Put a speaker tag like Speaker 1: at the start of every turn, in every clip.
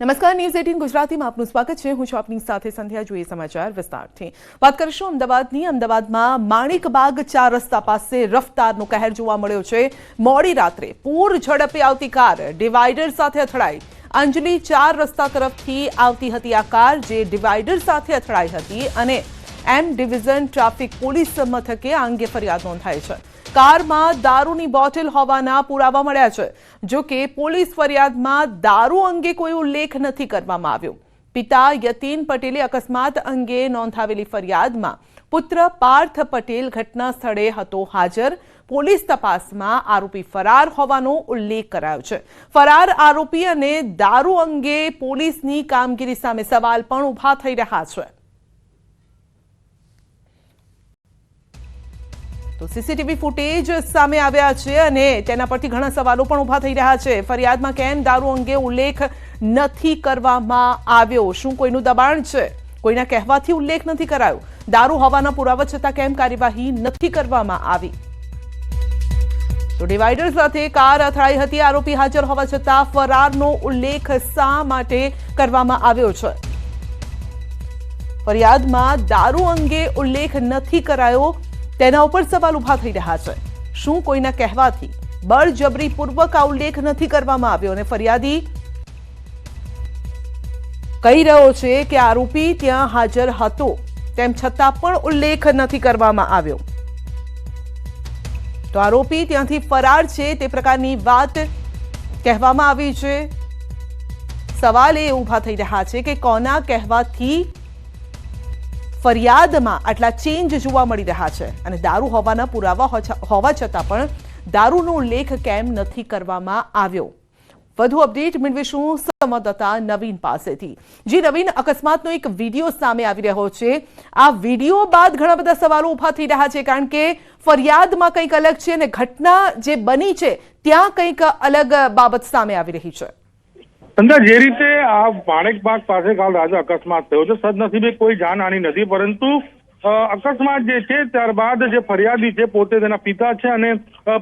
Speaker 1: નમસ્કાર news eighteen ગુજરાતીમાં આપનું સ્વાગત છે. હું છું આપની સાથે સંધ્યા, જોઈએ સમાચાર વિસ્તારથી. વાત કરીશું અમદાવાદની. અમદાવાદમાં માણિકબાગ ચાર રસ્તા પાસે રફતારનો કહેર જોવા મળ્યો છે. મોડી રાત્રે પૂર ઝડપે આવતી કાર ડિવાઈડર સાથે અથડાઈ. અંજલિ ચાર રસ્તા તરફથી આવતી હતી આ કાર, જે ડિવાઈડર સાથે અથડાઈ હતી અને એમ ડિવિઝન ટ્રાફિક પોલીસ મથકે આ અંગે ફરિયાદ નોંધાઈ છે. કારમાં દારૂની બોટલ હોવાના પુરાવા મળ્યા છે, જો કે પોલીસ ફરિયાદમાં દારૂ અંગે કોઈ ઉલ્લેખ નથી કરવામાં આવ્યો. પિતા યતીન પટેલે અકસ્માત અંગે નોંધાવેલી ફરિયાદમાં પુત્ર પાર્થ પટેલ ઘટના સ્થળે હતો હાજર. પોલીસ તપાસમાં આરોપી ફરાર હોવાનો ઉલ્લેખ કરાયો છે. ફરાર આરોપી અને દારૂ અંગે પોલીસની કામગીરી સામે સવાલ પણ ઊભા થઈ રહ્યા છે. તો સીસીટીવી ફૂટેજ સામે આવ્યા છે અને તેના પરથી ઘણા સવાલો પણ ઊભા થઈ રહ્યા છે. ફરિયાદમાં કેમ દારૂ અંગે ઉલ્લેખ નથી કરવામાં આવ્યો? શું કોઈનું દબાણ છે? કોઈના કહેવાથી ઉલ્લેખ નથી કરાયો? દારૂ હોવાના પુરાવા છતાં કેમ કાર્યવાહી નથી કરવામાં આવી? તો ડિવાઈડર સાથે કાર અથડાઈ હતી. આરોપી હાજર હોવા છતાં ફરારનો ઉલ્લેખ શા માટે કરવામાં આવ્યો છે? ફરિયાદમાં દારૂ અંગે ઉલ્લેખ નથી કરાયો. તેના ઉપર સવાલ ઊભા થઈ રહ્યા છે. શું કોઈના કહેવાથી બળજબરીપૂર્વક આ ઉલ્લેખ નથી કરવામાં આવ્યો અને ફરિયાદી કહી રહ્યો છે કે આરોપી ત્યાં હાજર હતો, તેમ છતાં પણ ઉલ્લેખ નથી કરવામાં આવ્યો. તો આરોપી ત્યાંથી ફરાર છે તે પ્રકારની વાત કહેવામાં આવી છે. સવાલ એ ઊભા થઈ રહ્યા છે કે કોના કહેવાથી ફરિયાદમાં આટલા ચેન્જ જોવા મળી રહ્યા છે. અને દારૂ હોવાના પુરાવા હોવા છતાં પણ દારૂનો ઉલ્લેખ કેમ નથી કરવામાં આવ્યો? વધુ અપડેટ મેળવીશું સંવાદદાતા નવીન પાસેથી. જી નવીન, અકસ્માતનો એક વીડિયો સામે આવી રહ્યો છે. આ વીડિયો બાદ ઘણા બધા સવાલો ઊભા થઈ રહ્યા છે કારણ કે ફરિયાદમાં કંઈક અલગ છે અને ઘટના જે બની છે, ત્યાં કંઈક અલગ બાબત સામે આવી રહી છે.
Speaker 2: સંધા જે રીતે આ માણેકબાગ પાસે કાલ રાજા અકસ્માત થયો છે, સદનસીબે કોઈ જાનહાની નથી, પરંતુ અકસ્માત જે છે, ત્યારબાદ જે ફરિયાદી છે, પોતે તેના પિતા છે અને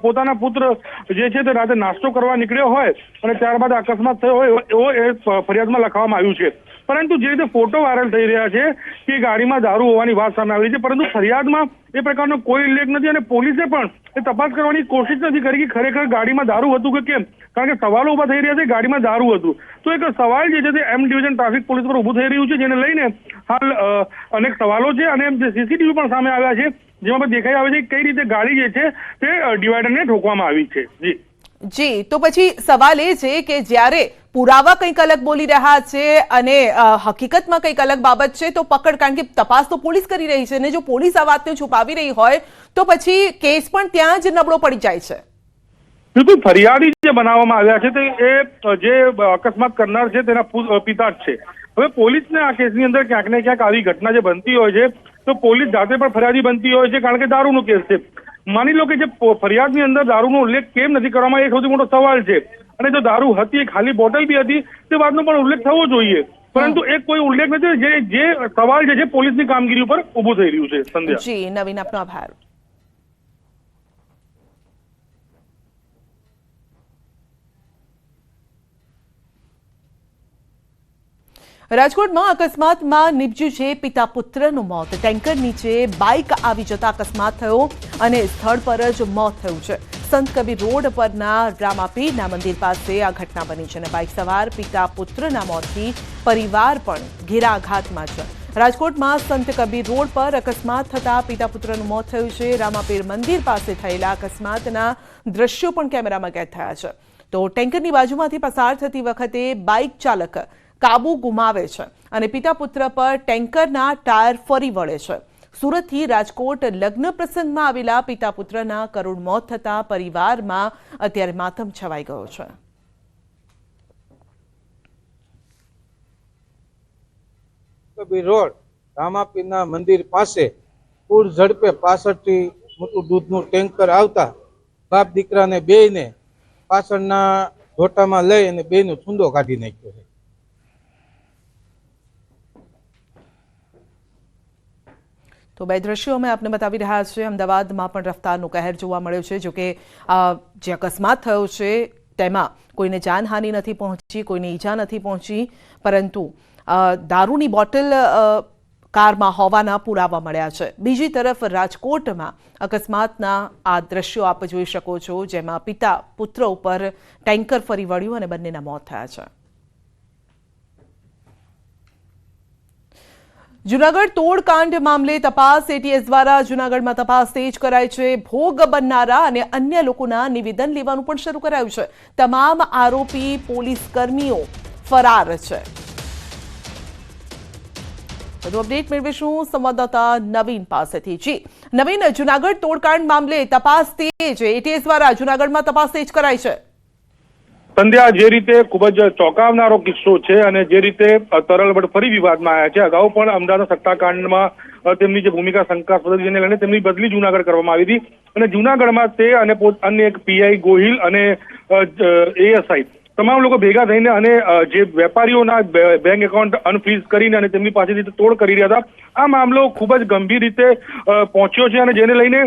Speaker 2: પોતાના પુત્ર જે છે તે રાતે નાસ્તો કરવા નીકળ્યો હોય અને ત્યારબાદ અકસ્માત થયો હોય, એવો એ ફરિયાદમાં લખવામાં આવ્યું છે. પરંતુ જે રીતે ફોટો વાયરલ થઈ રહ્યા છે કે ગાડીમાં દારૂ હોવાની વાત સામે આવી છે, પરંતુ ફરિયાદમાં એ પ્રકારનો કોઈ ઉલ્લેખ નથી અને પોલીસે પણ એ તપાસ કરવાની કોશિશ નથી કરી કે ખરેખર ગાડીમાં દારૂ હતું કે કેમ? કારણ કે સવાલો ઊભા થઈ રહ્યા છે ગાડીમાં દારૂ હતું. તો એક સવાલ જે છે તે એમ ડિવિઝન ટ્રાફિક પોલીસ પર ઊભું થઈ રહ્યું છે, જેને લઈને હાલ અનેક સવાલો છે અને જે સીસીટીવી પણ સામે આવ્યા છે જેમાં પણ દેખાઈ આવે છે કઈ રીતે ગાડી જે છે તે ડિવાઈડરને ઠોકવામાં આવી છે. જી.
Speaker 1: જી તો પછી સવાલ એ છે કે જ્યારે પુરાવા કંઈક અલગ બોલી રહ્યા છે અને હકીકતમાં કંઈક અલગ બાબત છે તો પકડ કારણ કે તપાસ તો પોલીસ કરી રહી છે અને જો પોલીસ આ વાતને છુપાવી રહી હોય તો પછી કેસ પણ ત્યાં જ નબળો પડી જાય છે.
Speaker 2: બિલકુલ ફરિયાદી જે બનાવવામાં આવ્યા છે તે એ જે અકસ્માત કરનાર છે તેના પિતા જ છે. હવે પોલીસને આ કેસની અંદર ક્યાંક ને ક્યાંક આવી ઘટના જે બનતી હોય છે તો પોલીસ જાતે પણ ફરિયાદી બનતી હોય છે કારણ કે દારૂનો કેસ છે. માની લો કે જે ફરિયાદની અંદર દારૂનો ઉલ્લેખ કેમ નથી કરવામાં એ સૌથી મોટો સવાલ છે. અને જો દારૂ હતી એ ખાલી બોટલ બી હતી તે વાતનો પણ ઉલ્લેખ થવો જોઈએ. પરંતુ એક કોઈ ઉલ્લેખ નથી જે જે સવાલ જે છે પોલીસની કામગીરી ઉપર ઊભું થઈ રહ્યું છે સંધ્યા.
Speaker 1: જી નવીન આપનો આભાર. રાજકોટમાં અકસ્માતમાં નિપજ્યું છે પિતા પુત્રનું મોત. ટેન્કર નીચે બાઇક આવી જતા અકસ્માત થયો અને સ્થળ પર જ મોત થયું છે. સંત કબીર રોડ પરના રામાપીરના મંદિર પાસે આ ઘટના બની છે અને બાઇક સવાર પિતા પુત્રના મોતથી પરિવાર પણ ઘેરાઘાતમાં છે. રાજકોટમાં સંત કબીર રોડ પર અકસ્માત થતા પિતા પુત્રનું મોત થયું છે. રામાપીર મંદિર પાસે થયેલા અકસ્માતના દ્રશ્યો પણ કેમેરામાં કેદ થયા છે. તો ટેન્કરની બાજુમાંથી પસાર થતી વખતે બાઇક ચાલક કાબુ ગુમાવે છે અને પિતા પુત્ર પર ટેન્કરના ટાયર ફરી વળે છે. સુરતથી રાજકોટ લગ્ન પ્રસંગમાં આવેલા પિતા પુત્રના કરુણ મોત થતા પરિવારમાં અત્યારે માતમ છવાઈ ગયો છે.
Speaker 3: રોડ રામાપીના મંદિર પાસે પૂર ઝડપે પાછળથી મોટું દૂધનું ટેન્કર આવતા બાપ દીકરાને બેયને પાછળના ઢોટામાં લઈ અને બેયનો છૂંદો કાઢી નાખ્યો છે.
Speaker 1: તો બે દ્રશ્યો અમે આપને બતાવી રહ્યા છીએ. અમદાવાદમાં પણ રફતારનો કહેર જોવા મળ્યો છે, જોકે જે અકસ્માત થયો છે, તેમાં કોઈને જાનહાનિ નથી પહોંચી, કોઈને ઈજા નથી પહોંચી, પરંતુ દારૂની બોટલ કારમાં હોવાના પુરાવા મળ્યા છે. બીજી તરફ રાજકોટમાં અકસ્માતના આ દ્રશ્યો આપ જોઈ શકો છો, જેમાં પિતા, પુત્ર ઉપર ટેન્કર ફરી વળ્યું અને બંનેના મોત થયા છે. જુનાગઢ તોડકાંડ મામલે તપાસ એટીએસ દ્વારા જુનાગઢમાં તપાસ તેજ કરાઈ છે. ભોગ બનનારા અને અન્ય લોકોના નિવેદન લેવાનું પણ શરૂ કરાયું છે. તમામ આરોપી પોલીસ કર્મીઓ ફરાર છે. વધુ અપડેટ મેળવીશું સંવાદદાતા નવીન પાસેથી. જી, નવીન, જુનાગઢ તોડકાંડ મામલે તપાસ તેજ એટીએસ દ્વારા જુનાગઢમાં તપાસ તેજ કરાઈ છે.
Speaker 2: સંધ્યા જે રીતે ખૂબ જ ચોંકાવનારો કિસ્સો છે અને જે રીતે તરલ તરલબડ ફરી વિવાદમાં આવ્યા છે, અગાઉ પણ અમદાવાદ સત્તાકાંડમાં તેમની જે ભૂમિકા શંકાસ્પદ જેને લઈને તેમની બદલી જુનાગઢ કરવામાં આવી હતી. અને જુનાગઢમાં તે અને અન્ય એક પીઆઈ ગોહિલ અને એએસઆઈ તમામ લોકો ભેગા થઈને અને જે વેપારીઓના બેંક એકાઉન્ટ અનફ્રીઝ કરીને અને તેમની પાસેથી તોડ કરી રહ્યા હતા. આ મામલો ખૂબ જ ગંભીર રીતે પહોંચ્યો છે અને જેને લઈને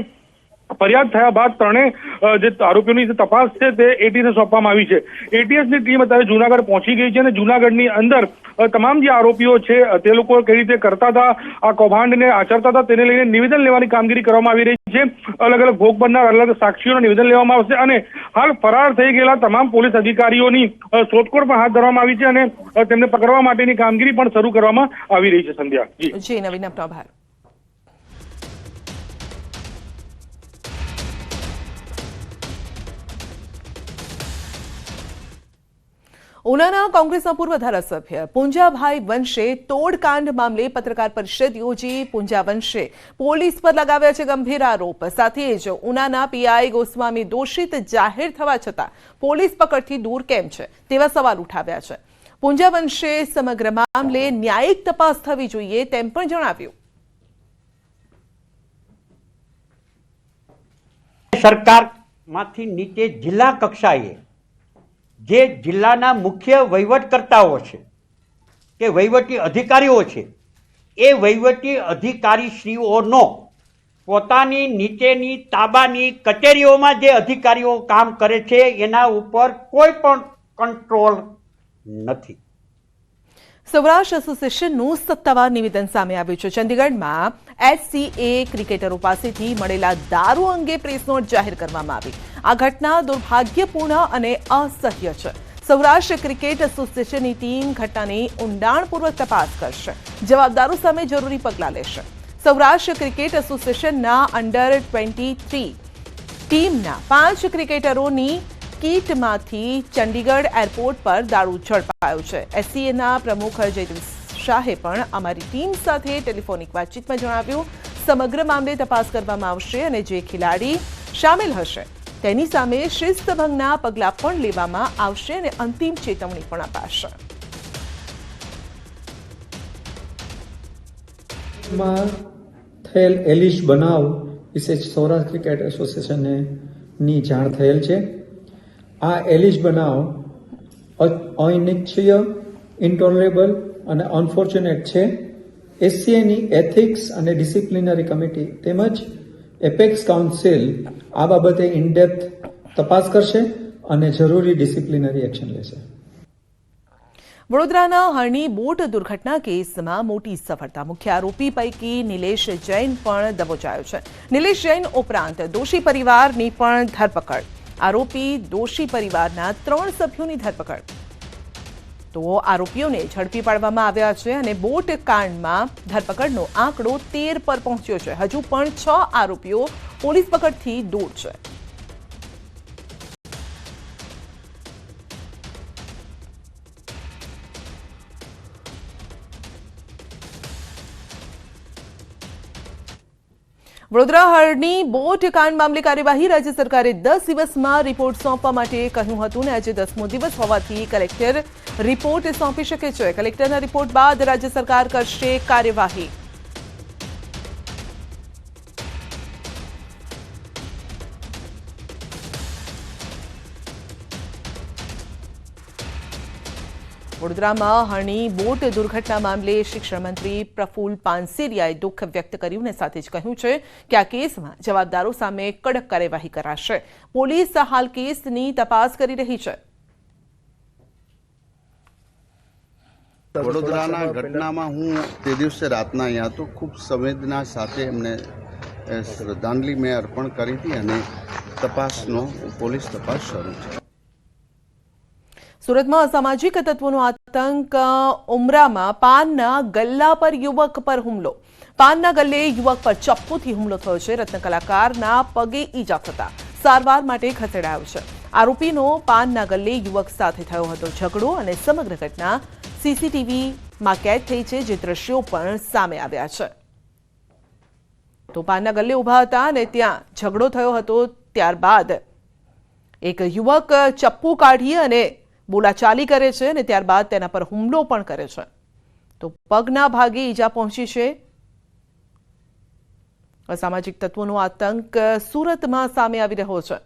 Speaker 2: ફરિયાદ થયા બાદ ત્રણેય જે આરોપીઓની જે તપાસ છે તે એટીએસને સોંપવામાં આવી છે. એટીએસની ટીમ અત્યારે જુનાગઢ પહોંચી ગઈ છે અને જુનાગઢની અંદર તમામ જે આરોપીઓ છે તે લોકો કઈ રીતે કરતા હતા, આ કૌભાંડને આચરતા હતા તેને લઈને નિવેદન લેવાની કામગીરી કરવામાં આવી રહી છે. અલગ અલગ ભોગ બનનાર, અલગ સાક્ષીઓના નિવેદન લેવામાં આવશે અને હાલ ફરાર થઈ ગયેલા તમામ પોલીસ અધિકારીઓની શોધખોળ પણ હાથ ધરવામાં આવી છે અને તેમને પકડવા માટેની કામગીરી પણ શરૂ કરવામાં આવી રહી છે, સંધ્યા. જી.
Speaker 1: નવીન આભાર. ઉનાના કોંગ્રેસના પૂર્વ ધારાસભ્ય પુંજાભાઈ વંશે તોડકાંડ મામલે પત્રકાર પરિષદ યોજી પુંજા વંશે પોલીસ પર લગાવ્યા છે ગંભીર આરોપ. સાથે જ ઉનાના પીઆઈ ગોસ્વામી દોષિત જાહેર થવા છતાં પોલીસ પકડથી દૂર કેમ છે તેવા સવાલ ઉઠાવ્યા છે. પુંજા વંશે સમગ્ર મામલે ન્યાયિક તપાસ થવી જોઈએ તેમ પણ જણાવ્યું.
Speaker 4: સરકારમાંથી નીચે જિલ્લા કક્ષાએ જે જિલ્લાના મુખ્ય વહીવટકર્તાઓ છે, કે વહીવટી અધિકારીઓ છે, એ વહીવટી અધિકારીશ્રીઓનો પોતાની નીચેની તાબાની કચેરીઓમાં જે અધિકારીઓ કામ કરે છે, એના ઉપર કોઈ પણ કંટ્રોલ નથી.
Speaker 1: સૌરાષ્ટ્ર એસોસિએશનનું સત્તાવાર નિવેદન સામે આવ્યું છે. ચંદીગઢમાં એચસીએ ક્રિકેટરો પાસેથી મળેલા દારૂ અંગે પ્રેસ નોટ જાહેર કરવામાં આવી. આ ઘટના દુર્ભાગ્યપૂર્ણ અને અસહ્ય છે. સૌરાષ્ટ્ર ક્રિકેટ એસોસિએશનની ટીમ ઘટનાની ઊંડાણપૂર્વક તપાસ કરશે. જવાબદારો સામે જરૂરી પગલાં લેશે. સૌરાષ્ટ્ર ક્રિકેટ એસોસિએશનના અંડર ટ્વેન્ટી થ્રી ટીમના પાંચ ક્રિકેટરોની કીટમાંથી ચંડીગઢ એરપોર્ટ પર દારૂ ઝડપાયો છે. એસસીએના પ્રમુખ જયદીપ શાહે પણ અમારી ટીમ સાથે ટેલિફોનિક વાતચીતમાં જણાવ્યું, સમગ્ર મામલે તપાસ કરવામાં આવશે અને જે ખેલાડી સામેલ હશે, તેની સામે શિસ્તભંગના પગલાં પણ લેવામાં આવશે અને અંતિમ ચેતવણી પણ અપાશે.
Speaker 5: થયેલ એલિશ બનાવ વિશે સૌરાષ્ટ્ર ક્રિકેટ એસોસિએશનની જાણ થયેલ છે. આ એલિશ બનાવ અનિચ્છીય ઇન્ટોલરેબલ અને અનફોર્ચ્યુનેટ છે. એસસીએની એથિક્સ અને ડિસિપ્લિનરી કમિટી તેમજ એપેક્સ કાઉન્સિલ આ બાબતે ઇનડેપ્થ તપાસ કરશે અને જરૂરી ડિસિપ્લિનરી એક્શન લેશે.
Speaker 1: વડોદરાના હરણી બોટ દુર્ઘટના કેસમાં મોટી સફળતા મુખ્ય આરોપી પૈકી નિલેશ જૈન પણ દબોચાયો છે. નિલેશ જૈન ઉપરાંત દોષી પરિવારની પણ ધરપકડ. આરોપી દોષી પરિવારના ત્રણ સભ્યોની ધરપકડ. તો આરોપીઓને ઝડપી પાડવામાં આવ્યા છે અને બોટ કાંડમાં ધરપકડનો આંકડો તેર પર પહોંચ્યો છે. હજુ પણ છ આરોપીઓ પોલીસ પકડથી દૂર છે. વડોદરા હળની બોટ કાંડ મામલે કાર્યવાહી રાજ્ય સરકારે દસ દિવસમાં રિપોર્ટ સોંપવા માટે કહ્યું હતું ને આજે દસમો દિવસ હોવાથી કલેક્ટર રિપોર્ટ સોંપી શકે છે. કલેક્ટરના રિપોર્ટ બાદ રાજ્ય સરકાર કરશે કાર્યવાહી. વડોદરામાં હણી બોટ દુર્ઘટના મામલે શિક્ષણ મંત્રી પ્રફુલ પાનસેરિયાએ દુઃખ વ્યક્ત કર્યું અને સાથે જ કહ્યું છે કે આ કેસમાં જવાબદારો સામે કડક કાર્યવાહી કરાશે. પોલીસ હાલ કેસની તપાસ કરી રહી છે.
Speaker 6: વડોદરાના ઘટનામાં હું તે દિવસે રાતના અહીંયા તો ખૂબ સંવેદના સાથે એમને શ્રદ્ધાંજલિ મેં અર્પણ કરી હતી અને તપાસનો, પોલીસ તપાસ શરૂ છે.
Speaker 1: સુરતમાં અસામાજિક તત્વોનો આતંક ઉમરામાં પાનના ગલ્લા પર યુવક પર હુમલો. પાનના ગલ્લે યુવક પર ચપ્પુથી હુમલો થયો છે. રત્ન કલાકારના પગે ઈજા થતા સારવાર માટે ખસેડાયો છે. આરોપીનો પાનના ગલ્લે યુવક સાથે થયો હતો ઝઘડો અને સમગ્ર ઘટના સીસીટીવીમાં કેદ થઈ છે, જે દ્રશ્યો પણ સામે આવ્યા છે. તો પાનના ગલ્લે ઊભા હતા અને ત્યાં ઝઘડો થયો હતો. ત્યારબાદ એક યુવક ચપ્પુ કાઢી અને બોલાચાલી કરે છે અને ત્યારબાદ તેના પર હુમલો પણ કરે છે. તો પગના ભાગે ઈજા પહોંચી છે. અસામાજિક તત્વોનો આતંક સુરતમાં સામે આવી રહ્યો છે.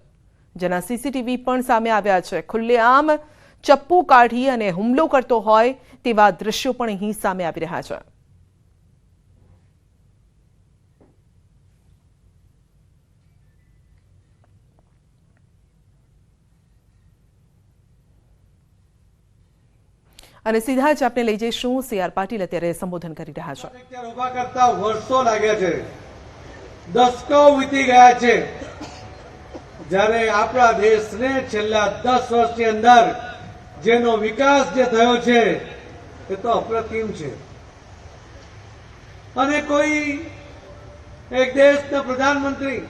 Speaker 1: જેના સીસીટીવી પણ સામે આવ્યા છે. ખુલ્લેઆમ ચપ્પુ કાઢી અને હુમલો કરતો હોય તેવા દ્રશ્યો પણ અહીં સામે આવી રહ્યા છે. અને સીધા જ આપણે લઈ જઈશું. સી આર પાટીલ અત્યારે સંબોધન કરી રહ્યા છે.
Speaker 7: ઊભા વર્ષો લાગ્યા છે. દશકો વીતી ગયા છે. જ્યારે આપણા દેશને છેલ્લા દસ વર્ષની અંદર જેનો વિકાસ જે થયો છે, એ તો અપ્રતિમ છે. અને કોઈ એક દેશના પ્રધાનમંત્રી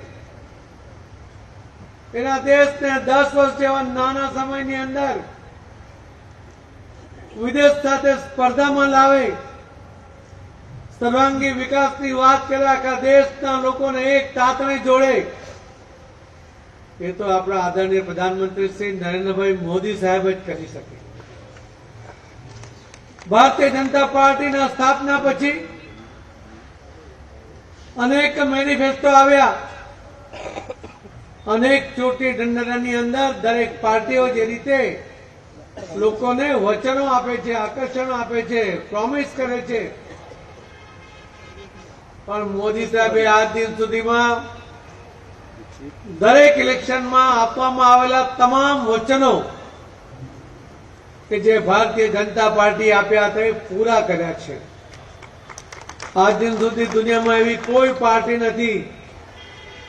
Speaker 7: એના દેશને દસ વર્ષ જેવા નાના સમયની અંદર વિદેશ સાથે સ્પર્ધામાં લાવે. સર્વાંગી વિકાસની વાત કરે આખા દેશના લોકોને એક તાતણે જોડે. એ તો આપણા આદરણીય પ્રધાનમંત્રી શ્રી નરેન્દ્રભાઈ મોદી સાહેબ જ કરી શકે. ભારતીય જનતા પાર્ટીના સ્થાપના પછી અનેક મેનિફેસ્ટો આવ્યા. અનેક ચૂંટણી ઢંઢેરાની અંદર દરેક પાર્ટીઓ જે રીતે લોકોને વચનો આપે છે, આકર્ષણ આપે છે પ્રોમિસ કરે છે. પણ મોદી સાહેબે આજ દિન સુધીમાં દરેક ઇલેક્શનમાં આપવામાં આવેલા તમામ વચનો કે જે ભારતીય જનતા પાર્ટી આપ્યા તે પૂરા કર્યા છે. આજ દિન સુધી દુનિયામાં એવી કોઈ પાર્ટી નથી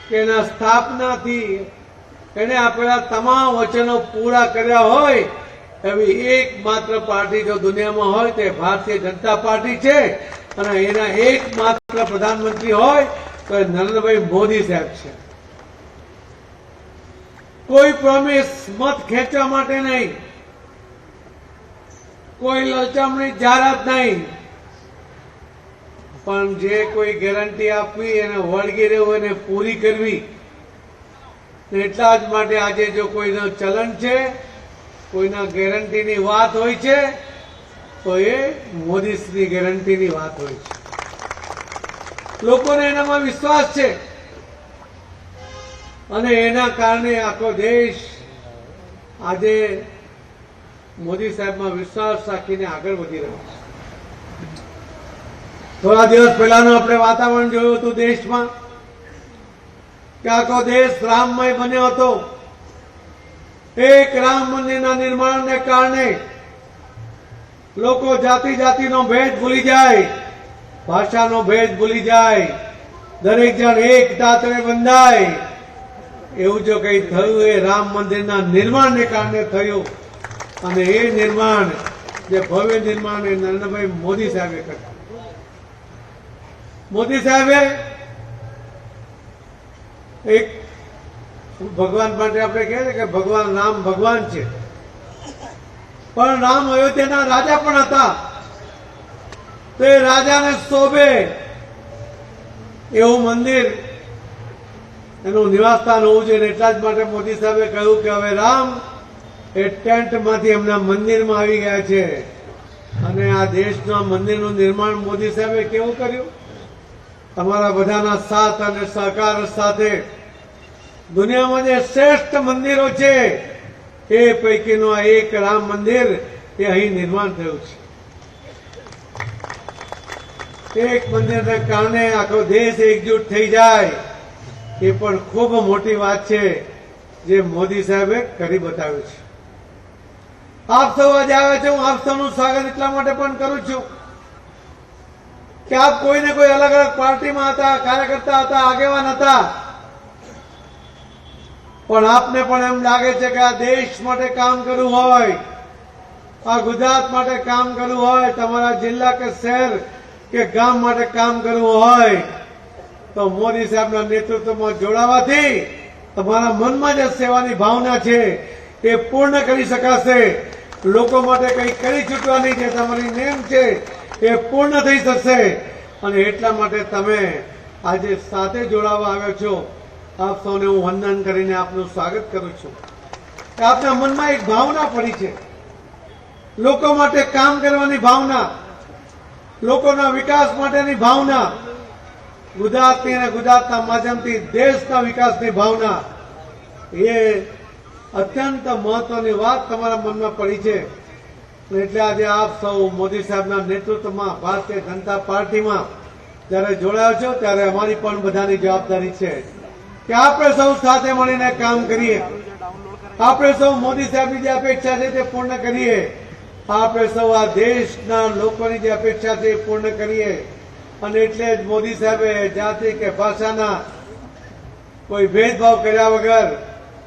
Speaker 7: કે એના સ્થાપનાથી એને આપેલા તમામ વચનો પૂરા કર્યા હોય એવી એકમાત્ર પાર્ટી જો દુનિયામાં હોય તે ભારતીય જનતા પાર્ટી છે. અને એના એકમાત્ર પ્રધાનમંત્રી હોય તો એ નરેન્દ્રભાઈ મોદી સાહેબ છે. કોઈ પ્રોમિસ મત ખેંચવા માટે નહીં. કોઈ લલચામણી જાહેરાત નહીં. પણ જે કોઈ ગેરંટી આપવી એને વળગી રહેવું એને પૂરી કરવી એટલા જ માટે આજે જો કોઈનું ચલણ છે કોઈના ગેરંટીની વાત હોય છે, તો એ મોદીશ્રી ગેરંટીની વાત હોય છે. લોકોને એનામાં વિશ્વાસ છે. અને એના કારણે આખો દેશ આજે મોદી સાહેબમાં વિશ્વાસ રાખીને આગળ વધી રહ્યો છે. થોડા દિવસ પહેલાનું આપણે વાતાવરણ જોયું હતું દેશમાં. કે આખો દેશ રામમય બન્યો હતો. એક રામ મંદિરના નિર્માણને કારણે લોકો જાતિ જાતિનો ભેદ ભૂલી જાય, ભાષાનો ભેદ ભૂલી જાય, દરેક જણ એક દાંતરે બંધાય. એવું જો કઈ થયું એ રામ મંદિરના નિર્માણને કારણે થયું. અને એ નિર્માણ જે ભવ્ય નિર્માણ એ નરેન્દ્રભાઈ મોદી સાહેબે કર્યું. મોદી સાહેબે એક ભગવાન માટે આપણે કહે કે ભગવાન રામ ભગવાન છે. પણ રામ અયોધ્યાના રાજા પણ હતા. તો એ રાજાને શોભે એવું મંદિર, એનું નિવાસસ્થાન હોવું જોઈએ એટલા જ માટે મોદી સાહેબે કહ્યું કે હવે રામ એ ટેન્ટમાંથી એમના મંદિરમાં આવી ગયા છે. અને આ દેશના મંદિરનું નિર્માણ મોદી સાહેબે કેવું કર્યું? તમારા બધાના સાથ અને સહકાર સાથે દુનિયામાં જે શ્રેષ્ઠ મંદિરો છે, એ પૈકીનું એક રામ મંદિર એ અહીં નિર્માણ થયું છે. એક મંદિરને કારણે આખો દેશ એકજૂટ થઈ જાય, એ પણ ખૂબ મોટી વાત છે, જે મોદી સાહેબે કરી બતાવ્યું છે. આપ સૌ આજે આવ્યા છે, હું આપ સૌનું સ્વાગત એટલા માટે પણ કરું છું કે આપ કોઈને કોઈ અલગ અલગ પાર્ટીમાં હતા, કાર્યકર્તા હતા, આગેવાન હતા પણ આપને પણ એમ લાગે છે કે આ દેશ માટે કામ કરવું હોય, આ ગુજરાત માટે કામ કરવું હોય, તમારા જિલ્લા કે શહેર કે ગામ માટે કામ કરવું હોય, તો મોદી સાહેબના નેતૃત્વમાં જોડાવાથી તમારા મનમાં જે સેવાની ભાવના છે એ પૂર્ણ કરી શકાશે. લોકો માટે કંઈ કરી ચૂકવાની જે તમારી નેમ છે એ પૂર્ણ થઈ શકશે. અને એટલા માટે તમે આજે સાથે જોડાવા આવ્યો છો. આપ સૌને હું વંદન કરીને આપનું સ્વાગત કરું છું. આપના મનમાં એક ભાવના પડી છે. લોકો માટે કામ કરવાની ભાવના, લોકોના વિકાસ માટેની ભાવના, ગુજરાતની અને ગુજરાતના માધ્યમથી દેશના વિકાસની ભાવના, એ અત્યંત મહત્વની વાત તમારા મનમાં પડી છે. એટલે આજે આપ સૌ મોદી સાહેબના નેતૃત્વમાં ભારતીય જનતા પાર્ટીમાં જ્યારે જોડાયો છો ત્યારે અમારી પણ બધાની જવાબદારી છે. કે આપણે સૌ સાથે મળીને કામ કરીએ. આપણે સૌ મોદી સાહેબની જે અપેક્ષા છે તે પૂર્ણ કરીએ. આપણે સૌ આ દેશના લોકોની જે અપેક્ષા છે એ પૂર્ણ કરીએ. અને એટલે જ મોદી સાહેબે જાતિ કે ભાષાના કોઈ ભેદભાવ કર્યા વગર,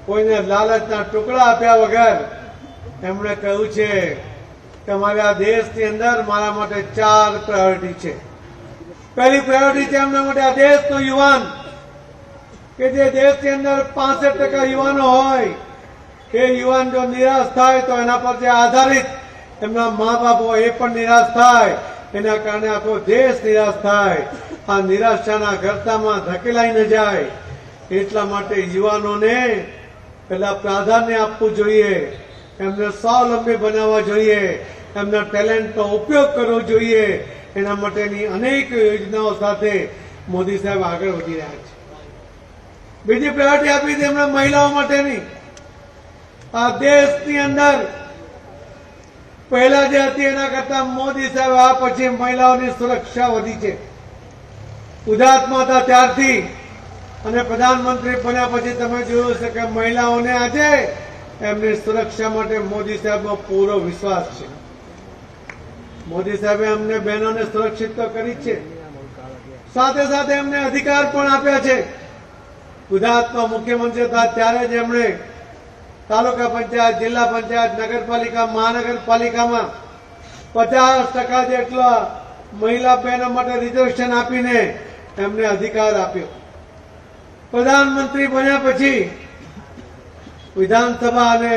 Speaker 7: કોઈને લાલચના ટુકડા આપ્યા વગર, એમણે કહ્યું છે કે મારે દેશની અંદર મારા માટે ચાર પ્રાયોરિટી છે. પહેલી પ્રાયોરિટી છે એમના માટે આ દેશનો યુવાન. કે જે દેશની અંદર પાસઠ ટકા યુવાનો હોય, એ યુવાન જો નિરાશ થાય તો એના પર જે આધારિત એમના મા બાપ હોય એ પણ નિરાશ થાય. એના કારણે આખો દેશ નિરાશ થાય. આ નિરાશાના ગરતામાં ધકેલાઈ ન જાય. એટલા માટે યુવાનોને પેલા પ્રાધાન્ય આપવું જોઈએ. એમને સ્વાવલંબી બનાવવા જોઈએ. એમના ટેલેન્ટનો ઉપયોગ કરવો જોઈએ. એના માટેની અનેક યોજનાઓ સાથે મોદી સાહેબ આગળ વધી રહ્યા છે. બીજી પ્રાયોરિટી આપી હતી એમણે મહિલાઓ માટેની. આ દેશની અંદર પહેલા જે હતી એના કરતા મોદી સાહેબ, આ પછી મહિલાઓની સુરક્ષા વધી છે. ગુજરાતમાં હતા ત્યારથી અને પ્રધાનમંત્રી બન્યા પછી તમે જોયું છે કે મહિલાઓને આજે એમની સુરક્ષા માટે મોદી સાહેબનો પૂરો વિશ્વાસ છે. મોદી સાહેબે અમને બહેનોને સુરક્ષિત તો કરી છે. સાથે સાથે એમને અધિકાર પણ આપ્યા છે. ગુજરાતમાં મુખ્યમંત્રી હતા ત્યારે જ એમણે તાલુકા પંચાયત, જિલ્લા પંચાયત, નગરપાલિકા, મહાનગરપાલિકામાં પચાસ ટકા જેટલા મહિલા બહેનો માટે રિઝર્વેશન આપીને એમને અધિકાર આપ્યો. પ્રધાનમંત્રી બન્યા પછી વિધાનસભા અને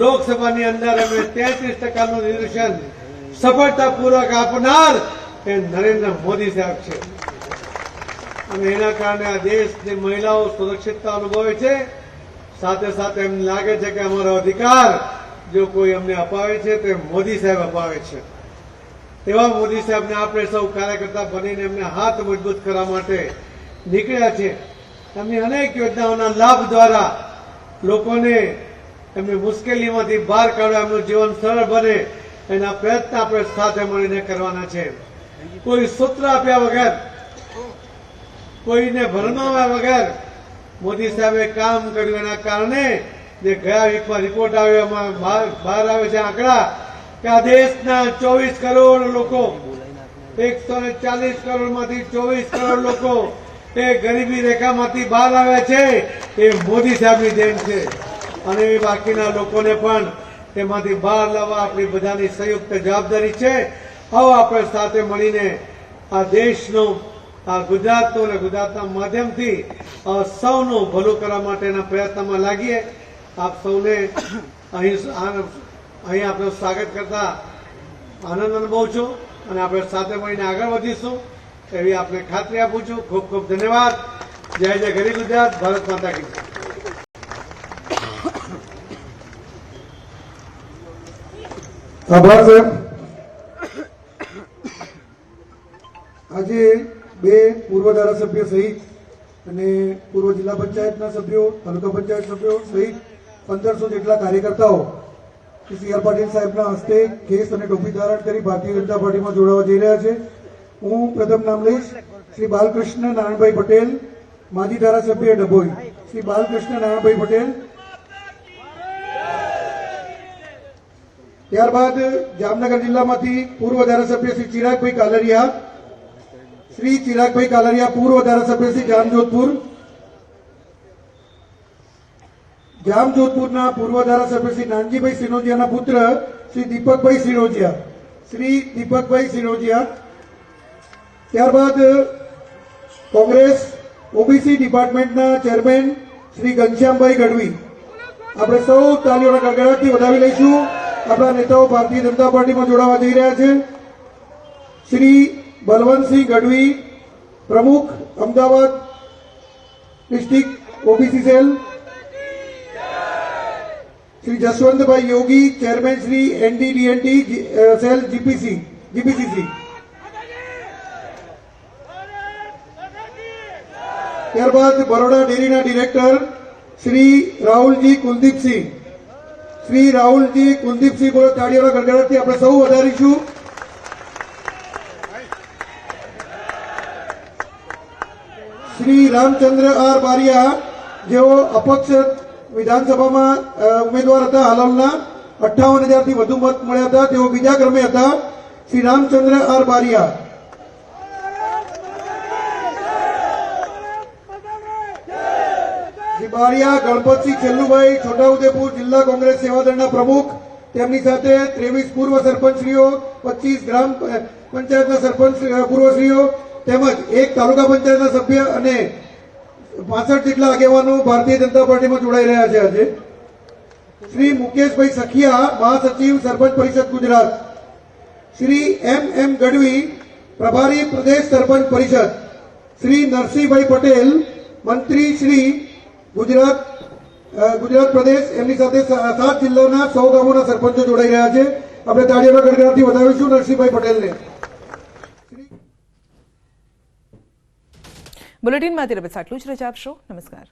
Speaker 7: લોકસભાની અંદર એમણે તેત્રીસ ટકાનું રિઝર્વેશન સફળતાપૂર્વક આપનાર એ નરેન્દ્ર મોદી સાહેબ છે. અને એના કારણે આ દેશની મહિલાઓ સુરક્ષિતતા અનુભવે છે, સાથે સાથે એમને લાગે છે કે અમારો અધિકાર જો કોઈ અમને અપાવે છે, તે મોદી સાહેબ અપાવે છે. એવા મોદી સાહેબને આપણે સૌ કાર્યકર્તા બનીને એમને હાથ મજબૂત કરવા માટે નીકળ્યા છે. એમની અનેક યોજનાઓના લાભ દ્વારા લોકોને એમની મુશ્કેલીમાંથી બહાર કાઢવા એમનું જીવન સરળ બને એના પ્રયત્ન આપણે સાથે મળીને કરવાના છે. કોઈ સૂત્ર આપ્યા વગર કોઈને ભરમાવ્યા વગર મોદી સાહેબે કામ કર્યું એના કારણે જે ગયા વીકમાં રિપોર્ટ આવ્યો, એમાં બહાર આવે છે આંકડા કે આ દેશના ચોવીસ કરોડ લોકો, એકસો ને ચાલીસ કરોડમાંથી ચોવીસ કરોડ લોકો એ ગરીબી રેખામાંથી બહાર આવ્યા છે, એ મોદી સાહેબની દેન છે. અને બાકીના લોકોને પણ તેમાંથી બહાર લાવવા આપણી બધાની સંયુક્ત જવાબદારી છે. આવો આપણે સાથે મળીને આ દેશનું આ ગુજરાતનું અને ગુજરાતના માધ્યમથી સૌનું ભલું કરવા માટેના પ્રયત્નમાં લાગીએ. આપ સૌને અહીં અહીં આપણે સ્વાગત કરતા આનંદ અનુભવું છું અને આપણે સાથે મળીને આગળ વધીશું. એવી આપને ખાતરી આપું છું. ખૂબ ખૂબ ધન્યવાદ. જય જય ગરી ગુજરાત. ભારત માતા કી
Speaker 8: આભાર સાહેબ. આજે બે પૂર્વ ધારાસભ્ય સહિત અને પૂર્વ જિલ્લા પંચાયતના સભ્યો, તાલુકા પંચાયત સભ્યો સહિત પંદરસો જેટલા કાર્યકર્તાઓ સી આર પાટીલ સાહેબના હસ્તે કેસ અને ટોપી ધારણ કરી ભારતીય જનતા પાર્ટીમાં જોડાવા જઈ રહ્યા છે. હું પ્રથમ નામ લઈશ શ્રી બાલકૃષ્ણ નારાયણભાઈ પટેલ, માજી ધારાસભ્ય ડભોઈ. શ્રી બાલકૃષ્ણ નારાયણભાઈ પટેલ. ત્યારબાદ જામનગર જિલ્લામાંથી પૂર્વ ધારાસભ્ય શ્રી ચિરાગભાઈ કાલરિયા શ્રી ચિરાગભાઈ કાલરિયા, પૂર્વ ધારાસભ્ય શ્રી જામજોધપુર જામજોધપુરના પૂર્વ ધારાસભ્ય શ્રી નાનજીભાઈ સિનોજિયાના પુત્ર શ્રી દીપકભાઈ સિનોજિયા. શ્રી દીપકભાઈ સિનોજિયા. ત્યારબાદ કોંગ્રેસ, ઓબીસી ડિપાર્ટમેન્ટના ચેરમેન શ્રી ઘનશ્યામભાઈ ગઢવી. આપણે સૌ તાલીઓના ગડગડાટથી વધાવી લઈશું. આપણા નેતાઓ ભારતીય જનતા પાર્ટીમાં જોડાવા જઈ રહ્યા છે. શ્રી બલવંતસિંહ ગઢવી પ્રમુખ Ahmedabad district OBC cell. Shri Jaswantbhai Yogi, chairman Shri NDDNT cell GPC, GPCC. ત્યારબાદ બરોડા ડેરીના ડિરેક્ટર શ્રી રાહુલજી કુલદીપસિંહ. શ્રી રાહુલજી કુલદીપસિંહ બોલો, તાળીઓના ગડગડાટથી આપણે સૌ વધારીશું. શ્રી રામચંદ્ર આર બારિયા જેઓ અપક્ષ વિધાનસભામાં ઉમેદવાર હતા હાલોલના અઠ્ઠાવન હજારથી વધુ મત મળ્યા હતા. તેઓ બીજા ક્રમે હતા. શ્રી રામચંદ્ર આર બારિયા. શ્રી બારિયા, ગણપતસિંહ છેલ્લુભાઈ, છોટાઉદેપુર જિલ્લા કોંગ્રેસ સેવાદળના પ્રમુખ, તેમની સાથે ત્રેવીસ પૂર્વ સરપંચશ્રીઓ, પચીસ ગ્રામ પંચાયતના સરપંચ પૂર્વશ્રીઓ તેમજ એક તાલુકા પંચાયતના સભ્ય અને પાસઠ જેટલા આગેવાનો ભારતીય જનતા પાર્ટીમાં જોડાઈ રહ્યા છે આજે. શ્રી મુકેશભાઈ સખિયા, મહાસચિવ, સરપંચ પરિષદ ગુજરાત. શ્રી એમ એમ ગઢવી, પ્રભારી પ્રદેશ સરપંચ પરિષદ. શ્રી નરસિંહભાઈ પટેલ, મંત્રી શ્રી ગુજરાત ગુજરાત પ્રદેશ, એમની સાથે સાત જિલ્લાના સૌ ગામોના સરપંચો જોડાઈ રહ્યા છે. આપણે તાળીઓના ગડગડાટથી વધાવીશું નરસિંહભાઈ પટેલને.
Speaker 1: બુલેટિનમાં તે બસ આટલું જ રજા આપશો. નમસ્કાર.